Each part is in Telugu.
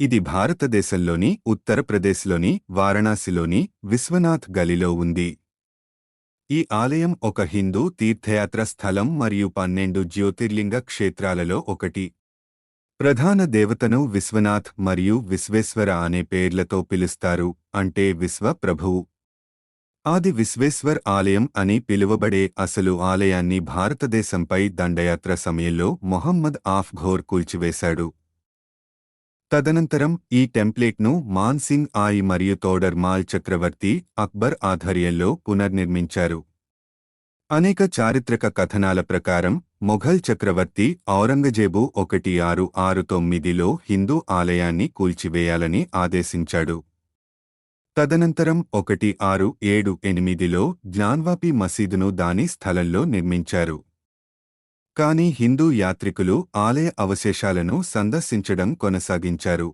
ఇది భారతదేశంలోని ఉత్తరప్రదేశ్లోని వారణాసిలోని విశ్వనాథ్ గలిలో ఉంది. ఈ ఆలయం ఒక హిందూ తీర్థయాత్ర స్థలం మరియు పన్నెండు జ్యోతిర్లింగ క్షేత్రాలలో ఒకటి. ప్రధాన దేవతను విశ్వనాథ్ మరియు విశ్వేశ్వర అనే పేర్లతో పిలుస్తారు అంటే విశ్వ ప్రభువు ఆది విశ్వేశ్వర్ ఆలయం అని పిలువబడే అసలు ఆలయాన్ని భారతదేశంపై దండయాత్ర సమయంలో మొహమ్మద్ ఆఫ్ ఘోర్ కూల్చివేశాడు. తదనంతరం ఈ టెంప్లేట్ను మాన్ సింగ్ ఆయి మరియు తోడర్ మాల్ చక్రవర్తి అక్బర్ ఆధ్వర్యంలో పునర్నిర్మించారు. అనేక చారిత్రక కథనాల ప్రకారం మొఘల్ చక్రవర్తి ఔరంగజేబు ఒకటి ఆరు ఆరు తొమ్మిదిలో హిందూ ఆలయాన్ని కూల్చివేయాలని ఆదేశించాడు. తదనంతరం ఒకటి ఆరు ఏడు ఎనిమిదిలో జ్ఞాన్వాపి మసీదును దాని స్థలంలో నిర్మించారు. కాని హిందూ యాత్రికులు ఆలయ అవశేషాలను సందర్శించడం కొనసాగించారు.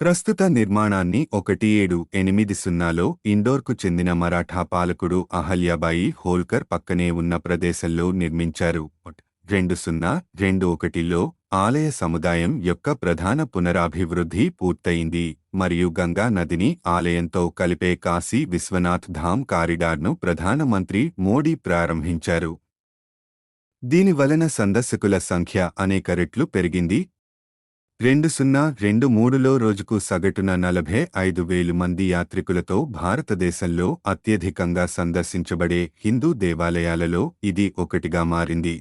ప్రస్తుత నిర్మాణాన్ని ఒకటి ఏడు ఎనిమిది సున్నాలో ఇండోర్కు చెందిన మరాఠా పాలకుడు అహల్యాబాయి హోల్కర్ పక్కనే ఉన్న ప్రదేశంలో నిర్మించారు. రెండు సున్నా రెండు ఒకటిలో ఆలయ సముదాయం యొక్క ప్రధాన పునరాభివృద్ధి పూర్తయింది. మరియు గంగా నదిని ఆలయంతో కలిపే కాశీ విశ్వనాథ్ ధామ్ కారిడార్ను ప్రధానమంత్రి మోడీ ప్రారంభించారు. దీని వలన సందర్శకుల సంఖ్య అనేక రెట్లు పెరిగింది. రెండు సున్నా రెండు మూడులో రోజుకు సగటున నలభై ఐదు వేలు మంది యాత్రికులతో భారతదేశంలో అత్యధికంగా సందర్శించబడే హిందూ దేవాలయాలలో ఇది ఒకటిగా మారింది.